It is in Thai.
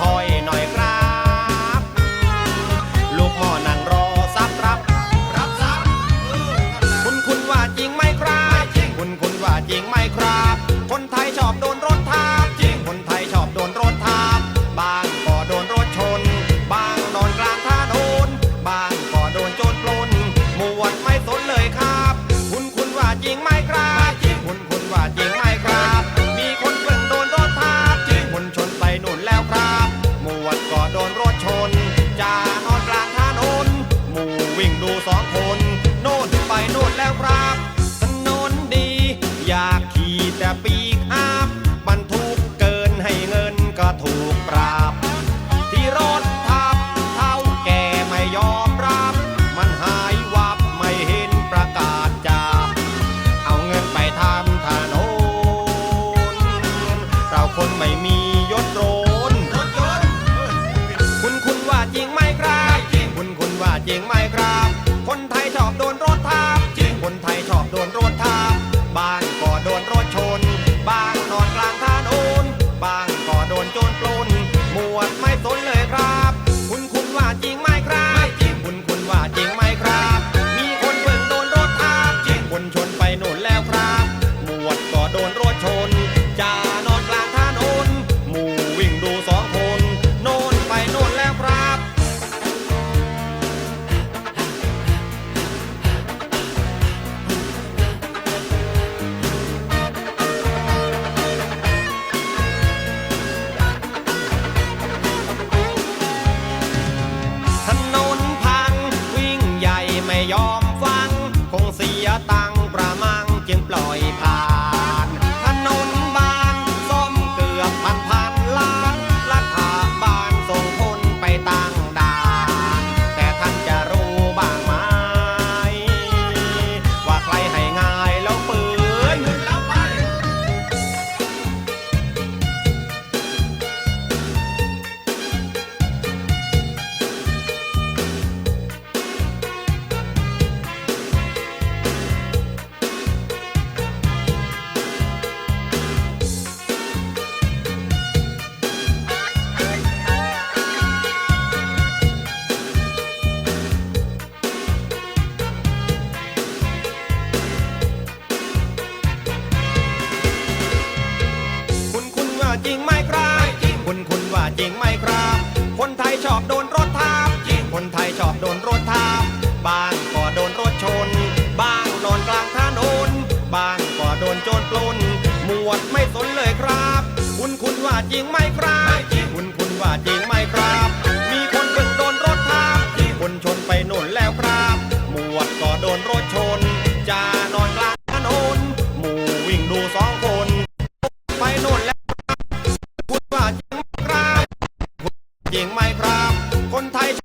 คอย คนไม่มียศโรนคุณคุณว่าจริงไหมครับคุณคุณว่าจริงไหม Y'all. คุณคุณว่าจริงไหมครับ คนไทยชอบโดนรถทับจริงคนไทยชอบโดนรถทับบางก็โดนรถชน บางนอนกลางถนน บางก็โดนโจรปล้นหมวดไม่สนเลยครับ คุณคุณว่าจริงไหมครับ 太